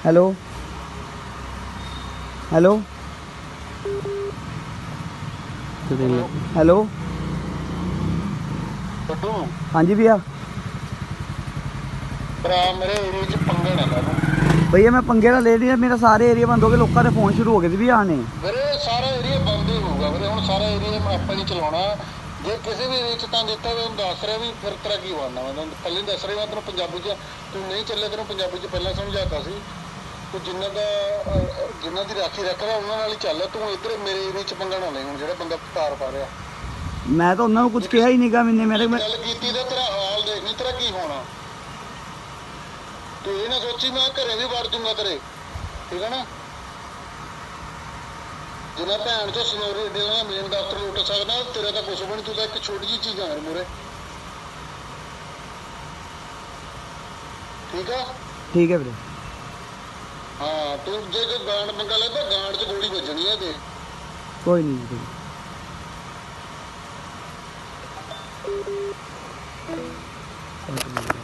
Hello hello hello ਬੱਡੂ ਹਾਂਜੀ ਭਈਆ। ਭਰਾ ਮੇਰੇ ਏਰੀਆ ਚ ਪੰਗੇ ਨਾ ਲੈ ਭਈਆ, ਮੈਂ ਪੰਗੇ ਨਾਲ ਲੈ ਲਿਆ ਮੇਰਾ ਸਾਰੇ ਏਰੀਆ ਬੰਦ ਹੋ ਗਏ। ਲੋਕਾਂ ਦੇ ਫੋਨ ਸ਼ੁਰੂ ਹੋ ਗਏ ਸੀ ਵੀ ਆਣੇ। ਵੀਰੇ, ਸਾਰਾ ਏਰੀਆ ਬੰਦ ਹੀ ਹੋਊਗਾ ਵੀਰੇ। ਹੁਣ ਸਾਰਾ ਏਰੀਆ ਆਪਾਂ ਨਹੀਂ ਚਲਾਉਣਾ। ਜੇ ਕਿਸੇ ਵੀ ਏਰੀਆ ਚ ਤਾਂ ਦਿੱਤਾ ਮੈਂ ਦੱਸ ਰਿਹਾ ਵੀ, ਫਿਰ ਤੇਰਾ ਕੀ ਬਣਨਾ। ਮੈਂ ਤੈਨੂੰ ਪਹਿਲਾਂ ਹੀ ਦੱਸ ਰਿਹਾ ਮੈਂ ਤੈਨੂੰ ਪੰਜਾਬੀ ਚ, ਤੂੰ ਨਹੀਂ ਚੱਲੇ ਤੈਨੂੰ ਪੰਜਾਬੀ ਚ ਪਹਿਲਾਂ ਸਮਝਾਤਾ ਸੀ। ਤੂੰ ਜਿੰਨਾ ਦਾ ਜਿਨ੍ਹਾਂ ਦੀ ਰਾਖੀ ਰੱਖਦਾ ਉਹਨਾਂ ਨਾਲ ਹੀ ਚੱਲ। ਤੂੰ ਇੱਧਰ ਮੇਰੇ ਏਰੀਆ ਚ ਪੰਗਾ ਨਾ ਲੈ ਹੁਣ ਜਿਹੜਾ ਬੰਦਾ ਤਾਰ ਪਾ ਰਿਹਾ। ਮੈਂ ਤਾਂ ਉਹਨਾਂ ਨੂੰ ਕੁਝ ਕਿਹਾ ਹੀ ਨਹੀਂਗਾ ਮੈਨੇ ਮੇਰੇ ਮੈਂ ਗੱਲ ਕੀਤੀ ਤਾਂ ਤੇਰਾ ਹਾਲ ਦੇਖ ਨਹੀਂ ਤੇਰਾ ਕੀ ਹੋਣਾ। ਤੂੰ ਇਹ ਨਾ ਸੋਚੀ ਮੈਂ ਘਰੇ ਵੀ ਵੜ ਜੂੰਗਾ ਤੇਰੇ। ਠੀਕ ਹੈ ਨਾ? ਜਿੰਨਾ ਭੈਣ ਚੋ ਸਨੋਰੀ ਦੇ ਨਾਲ ਮੇਨ ਦਫ਼ਤਰ ਲੁੱਟ ਸਕਦਾ ਤੇਰਾ ਤਾਂ ਕੁਛ ਵੀ ਨਹੀਂ ਤੂੰ ਤਾਂ ਇੱਕ ਛੋਟੀ ਜਿਹੀ ਚੀਜ਼ ਆ ਮੇਰੇ ਮੂਰੇ ਠੀਕ ਆ? ਠੀਕ ਹੈ ਵੀਰੇ। ਹਾਂ ਤੂੰ ਜੇ ਕੋਈ ਗਾਂਡ ਮੰਗਾ ਲੈ ਤਾਂ ਗਾਂਡ 'ਚ ਗੋਲੀ ਵੱਜਣੀ ਹੈ ਤੇ ਕੋਈ ਨਹੀਂ ਜੀ ਕੋਈ।